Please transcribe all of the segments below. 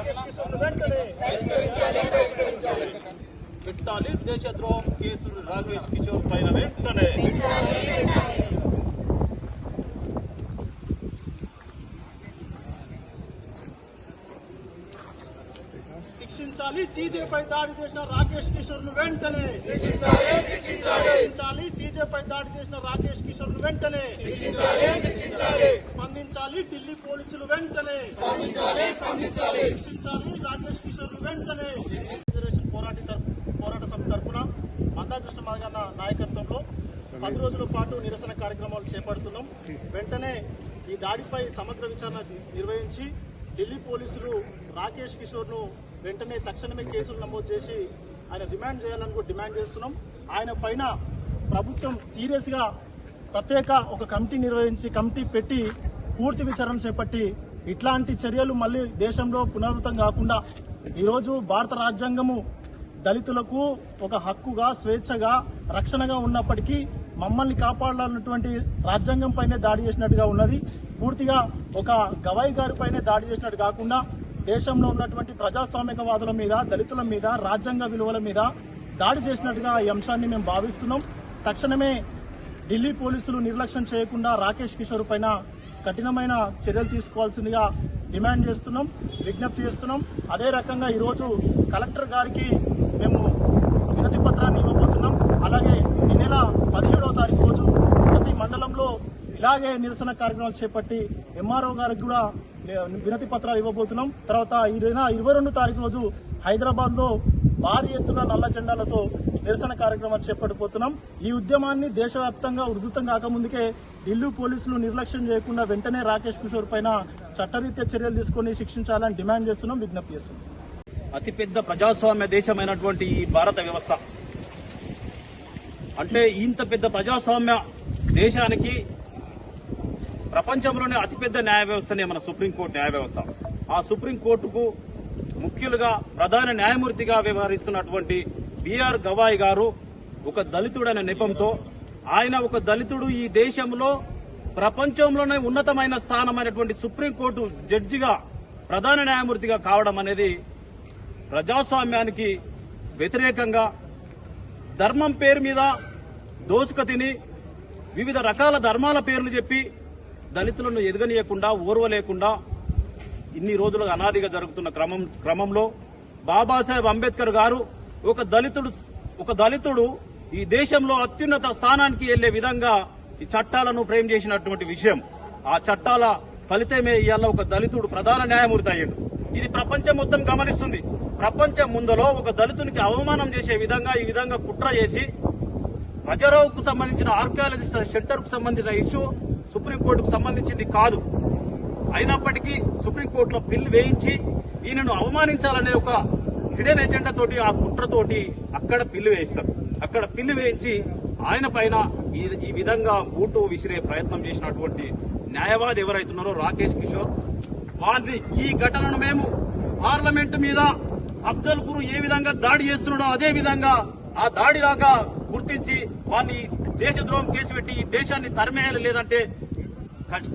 రాకేష్ కిషోర్ వెంటనే పెట్టాలి దేశద్రోహం కేసులు రాకేష్ కిషోర్ పైన వెంటనే శిక్షించాలి సీజే పై దాడి చేసిన రాకేష్ కిషోర్ను వెంటనే శిక్షించాలి సీజే పై దాడి చేసిన రాకేష్ కిషోర్ను వెంటనే స్పందించాలి. ఢిల్లీ పోలీసులు వెంటనే శిక్షించాలి. రాకేష్ కిషోర్ను వెంటనే పోరాట పోరాట సమితి తరపున మందాకృష్ణ మదగన్న నాయకత్వంలో పది రోజుల పాటు నిరసన కార్యక్రమాలు చేపడుతున్నాం. వెంటనే ఈ దాడిపై సమగ్ర విచారణ నిర్వహించి ఢిల్లీ పోలీసులు రాకేష్ కిషోర్ను వెంటనే తక్షణమే కేసులు నమోదు చేసి ఆయన రిమాండ్ చేయాలని కూడా డిమాండ్ చేస్తున్నాం. ఆయన పైన ప్రభుత్వం సీరియస్గా ప్రత్యేక ఒక కమిటీ నిర్వహించి కమిటీ పెట్టి పూర్తి విచారణ చేపట్టి ఇట్లాంటి చర్యలు మళ్ళీ దేశంలో పునరావృతం కాకుండా ఈరోజు భారత రాజ్యాంగము దళితులకు ఒక హక్కుగా స్వేచ్ఛగా రక్షణగా ఉన్నప్పటికీ మమ్మల్ని కాపాడాలన్నటువంటి రాజ్యాంగం పైనే దాడి చేసినట్టుగా ఉన్నది. పూర్తిగా ఒక గవాయి గారి పైనే దాడి చేసినట్టు కాకుండా దేశంలో ఉన్నటువంటి ప్రజాస్వామికవాదుల మీద దళితుల మీద రాజ్యాంగ విలువల మీద దాడి చేసినట్టుగా ఈ అంశాన్ని మేము భావిస్తున్నాం. తక్షణమే ఢిల్లీ పోలీసులు నిర్లక్ష్యం చేయకుండా రాకేష్ కిషోర్ పైన కఠినమైన చర్యలు తీసుకోవాల్సిందిగా డిమాండ్ చేస్తున్నాం విజ్ఞప్తి చేస్తున్నాం. అదే రకంగా ఈరోజు కలెక్టర్ గారికి మేము వినతి పత్రాన్ని ఇవ్వబోతున్నాం. అలాగే ఈ నెల పదిహేడవ తారీఖు రోజు ప్రతి మండలంలో ఇలాగే నిరసన కార్యక్రమాలు చేపట్టి ఎంఆర్ఓ గారికి కూడా వినతి పత్రాలు ఇవ్వబోతున్నాం. తర్వాత ఈ ఇరవై రెండు తారీఖు రోజు హైదరాబాద్లో భారీ ఎత్తున నల్ల జెండాలతో నిరసన కార్యక్రమాలు చేపట్టబోతున్నాం. ఈ ఉద్యమాన్ని దేశవ్యాప్తంగా ఉధృతం కాకముందుకే ఢిల్లీ పోలీసులు నిర్లక్ష్యం చేయకుండా వెంటనే రాకేష్ కిషోర్ పైన చట్టరీత్యా చర్యలు తీసుకొని శిక్షించాలని డిమాండ్ చేస్తున్నాం విజ్ఞప్తి చేస్తున్నాం. అతిపెద్ద ప్రజాస్వామ్య దేశమైనటువంటి ఈ భారత వ్యవస్థ. అంటే ఇంత పెద్ద ప్రజాస్వామ్య దేశానికి ప్రపంచంలోనే అతిపెద్ద న్యాయ వ్యవస్థనే మన సుప్రీంకోర్టు న్యాయ వ్యవస్థ. ఆ సుప్రీంకోర్టుకు ముఖ్యులుగా ప్రధాన న్యాయమూర్తిగా వ్యవహరిస్తున్నటువంటి బిఆర్ గవాయ్ గారు ఒక దళితుడనే నెపంతో ఆయన ఒక దళితుడు ఈ దేశంలో ప్రపంచంలోనే ఉన్నతమైన స్థానమైనటువంటి సుప్రీంకోర్టు జడ్జిగా ప్రధాన న్యాయమూర్తిగా కావడం అనేది ప్రజాస్వామ్యానికి వ్యతిరేకంగా ధర్మం పేరు మీద దోసుక తిని వివిధ రకాల ధర్మాల పేర్లు చెప్పి దళితులను ఎదగనీయకుండా ఓర్వలేకుండా ఇన్ని రోజులుగా అనాదిగా జరుగుతున్న క్రమం క్రమంలో బాబాసాహెబ్ అంబేద్కర్ గారు ఒక దళితుడు ఒక దళితుడు ఈ దేశంలో అత్యున్నత స్థానానికి వెళ్ళే విధంగా ఈ చట్టాలను ఫ్రేమ్ చేసినటువంటి విషయం. ఆ చట్టాల ఫలితమే ఇవాళ ఒక దళితుడు ప్రధాన న్యాయమూర్తి అయ్యాడు. ఇది ప్రపంచం మొత్తం గమనిస్తుంది. ప్రపంచం ముందలో ఒక దళితునికి అవమానం చేసే విధంగా ఈ విధంగా కుట్ర చేసి ప్రజరావుకు సంబంధించిన ఆర్కియాలజీ సెంటర్కు సంబంధించిన ఇష్యూ సుప్రీంకోర్టుకు సంబంధించింది కాదు. అయినప్పటికీ సుప్రీంకోర్టులో బిల్లు వేయించి ఈయనను అవమానించాలనే ఒక హిడెన్ ఎజెండా తోటి ఆ కుట్రతోటి అక్కడ పిల్లు వేయిస్తారు. అక్కడ పిల్లు వేయించి ఆయన పైన ఈ ఈ విధంగా బూటు విసిరే ప్రయత్నం చేసినటువంటి న్యాయవాది ఎవరైతున్నారో రాకేష్ కిషోర్ వారిని ఈ ఘటనను మేము పార్లమెంటు మీద అఫ్జల్ గురు ఏ విధంగా దాడి చేస్తున్నాడో అదే విధంగా ఆ దాడిలాగా గుర్తించి వారిని దేశద్రోహం కేసు పెట్టి ఈ దేశాన్ని తరిమేయాలి లేదంటే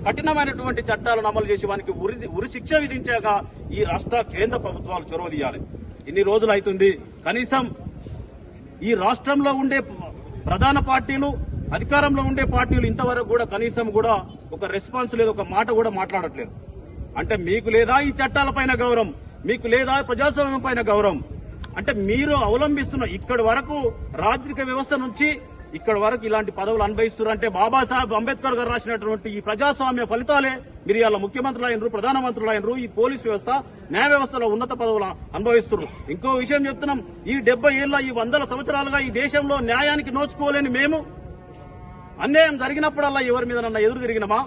కఠినమైనటువంటి చట్టాలను అమలు చేసి వానికి ఉరి ఉరి శిక్ష విధించాక ఈ రాష్ట్ర కేంద్ర ప్రభుత్వాలు చొరవ తీయాలి. ఇన్ని రోజులు అవుతుంది కనీసం ఈ రాష్ట్రంలో ఉండే ప్రధాన పార్టీలు అధికారంలో ఉండే పార్టీలు ఇంతవరకు కూడా కనీసం కూడా ఒక రెస్పాన్స్ లేదు ఒక మాట కూడా మాట్లాడట్లేదు. అంటే మీకు లేదా ఈ చట్టాలపైన గౌరవం మీకు లేదా ప్రజాస్వామ్యం పైన గౌరవం. అంటే మీరు అవలంబిస్తున్న ఇక్కడి వరకు రాజరిక వ్యవస్థ నుంచి ఇక్కడ వరకు ఇలాంటి పదవులు అనుభవిస్తున్నారు అంటే బాబాసాహెబ్ అంబేద్కర్ గారు రాసినటువంటి ఈ ప్రజాస్వామ్య ఫలితాలే. మీరు ఇలా ముఖ్యమంత్రులు అయినరు ప్రధానమంత్రులు అయినరు ఈ పోలీస్ వ్యవస్థ న్యాయ వ్యవస్థలో ఉన్నత పదవులు అనుభవిస్తున్నారు ఇంకో విషయం చెప్తున్నాం ఈ డెబ్బై ఏళ్ళ ఈ వందల సంవత్సరాలుగా ఈ దేశంలో న్యాయానికి నోచుకోలేని మేము అన్యాయం జరిగినప్పుడల్లా ఎవరి మీద నన్న ఎదురు తిరిగినమా?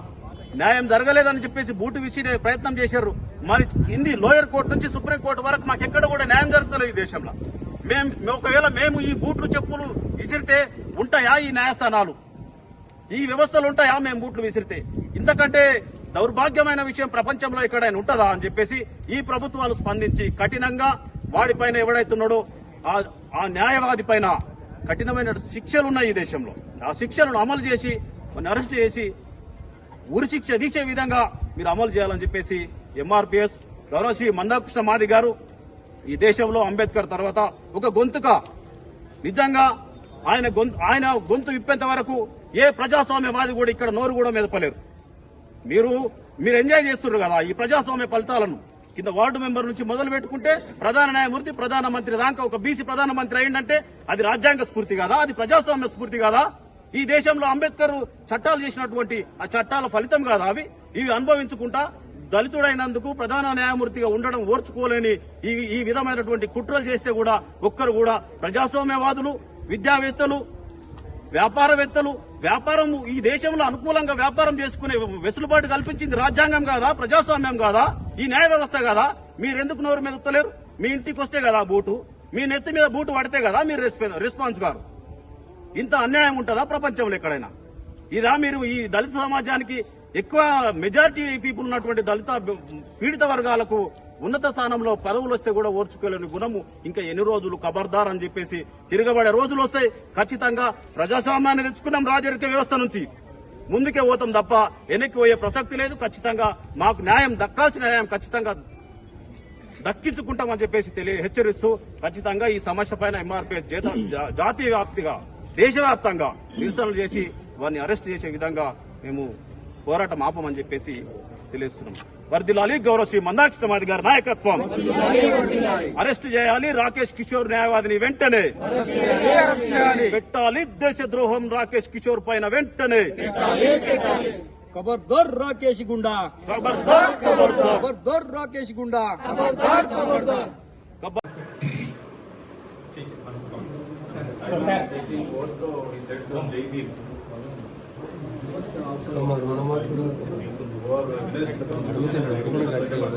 న్యాయం జరగలేదని చెప్పేసి బూటు విసిరే ప్రయత్నం చేశారు. మరి కింది లోయర్ కోర్టు నుంచి సుప్రీం కోర్టు వరకు మాకు ఎక్కడ కూడా న్యాయం జరుగుతలేదు ఈ దేశంలో. మేము ఒకవేళ మేము ఈ బూట్లు చెప్పులు విసిరితే ఉంటాయా ఈ న్యాయస్థానాలు? ఈ వ్యవస్థలు ఉంటాయా మేము బూట్లు విసిరితే? ఇంతకంటే దౌర్భాగ్యమైన విషయం ప్రపంచంలో ఎక్కడైనా ఉంటుందా అని చెప్పేసి ఈ ప్రభుత్వాలు స్పందించి కఠినంగా వాడిపైన ఎవడైతున్నాడో ఆ- ఆ న్యాయవాది పైన కఠినమైన శిక్షలు ఉన్నాయి ఈ దేశంలో. ఆ శిక్షలను అమలు చేసి అరెస్ట్ చేసి ఉరి శిక్ష తీసే విధంగా మీరు అమలు చేయాలని చెప్పేసి ఎంఆర్పిఎస్ గౌరవశ్రీ మందాకృష్ణ మాది గారు ఈ దేశంలో అంబేద్కర్ తర్వాత ఒక గొంతుక. నిజంగా ఆయన గొంతు ఆయన గొంతు విప్పేంత వరకు ఏ ప్రజాస్వామ్యవాది కూడా ఇక్కడ నోరు కూడా మెదపలేరు. మీరు మీరు ఎంజాయ్ చేస్తున్నారు కదా ఈ ప్రజాస్వామ్య ఫలితాలను. కింద వార్డు మెంబర్ నుంచి మొదలు పెట్టుకుంటే ప్రధాన న్యాయమూర్తి ప్రధాన మంత్రి దాకా ఒక బీసీ ప్రధానమంత్రి అయిందంటే అది రాజ్యాంగ స్ఫూర్తి కాదా? అది ప్రజాస్వామ్య స్ఫూర్తి కాదా? ఈ దేశంలో అంబేద్కర్ చట్టాలు చేసినటువంటి ఆ చట్టాల ఫలితం కాదా అవి? ఇవి అనుభవించుకుంటా దళితుడైనందుకు ప్రధాన న్యాయమూర్తిగా ఉండడం ఓర్చుకోలేని ఈ ఈ విధమైనటువంటి కుట్రలు చేస్తే కూడా ఒక్కరు కూడా ప్రజాస్వామ్యవాదులు విద్యావేత్తలు వ్యాపారవేత్తలు వ్యాపారం ఈ దేశంలో అనుకూలంగా వ్యాపారం చేసుకునే వెసులుబాటు కల్పించింది రాజ్యాంగం కాదా ప్రజాస్వామ్యం కాదా ఈ న్యాయ వ్యవస్థ కాదా? మీరెందుకు నోరు మెదుపుతలేరు మీ ఇంటికి వస్తే కదా బూటు? మీ నెత్తి మీద బూటు పడితే కదా మీరు రెస్పాన్స్ గారు ఇంత అన్యాయం ఉంటుందా ప్రపంచంలో ఎక్కడైనా? ఇదా మీరు ఈ దళిత సమాజానికి ఎక్కువ మెజారిటీ పీపుల్ ఉన్నటువంటి దళిత పీడిత వర్గాలకు ఉన్నత స్థానంలో పదవులు వస్తే కూడా ఓర్చుకోలేని గుణము ఇంకా ఎన్ని రోజులు కబర్దార్ అని చెప్పేసి తిరగబడే రోజులు వస్తాయి ఖచ్చితంగా ప్రజాస్వామ్యాన్ని తెచ్చుకున్నాం రాజరిక వ్యవస్థ నుంచి. ముందుకే పోతాం తప్ప వెనక్కి పోయే ప్రసక్తి లేదు. ఖచ్చితంగా మాకు న్యాయం దక్కాల్సిన న్యాయం ఖచ్చితంగా దక్కించుకుంటామని చెప్పేసి తెలియ హెచ్చరిస్తూ ఖచ్చితంగా ఈ సమస్య పైన ఎంఆర్పీఎస్ జా- జాతీయ వ్యాప్తిగా దేశవ్యాప్తంగా నిరసనలు చేసి వారిని అరెస్ట్ చేసే విధంగా మేము పోరాటం ఆపమని చెప్పేసి తెలియస్తున్నాం వర్దిలాలి గౌరవ శ్రీ మందాకృష్ణమాది గారి నాయకత్వం. అరెస్ట్ చేయాలి రాకేష్ కిషోర్ న్యాయవాదిని వెంటనే. పెట్టాలి దేశద్రోహం రాకేష్ కిషోర్ పైన వెంటనే. ఖబర్దార్ రాకేష్ గుండా. ఖబర్దార్ ఖబర్దార్ ఖబర్దార్ రాకేష్ గుండా ఖబర్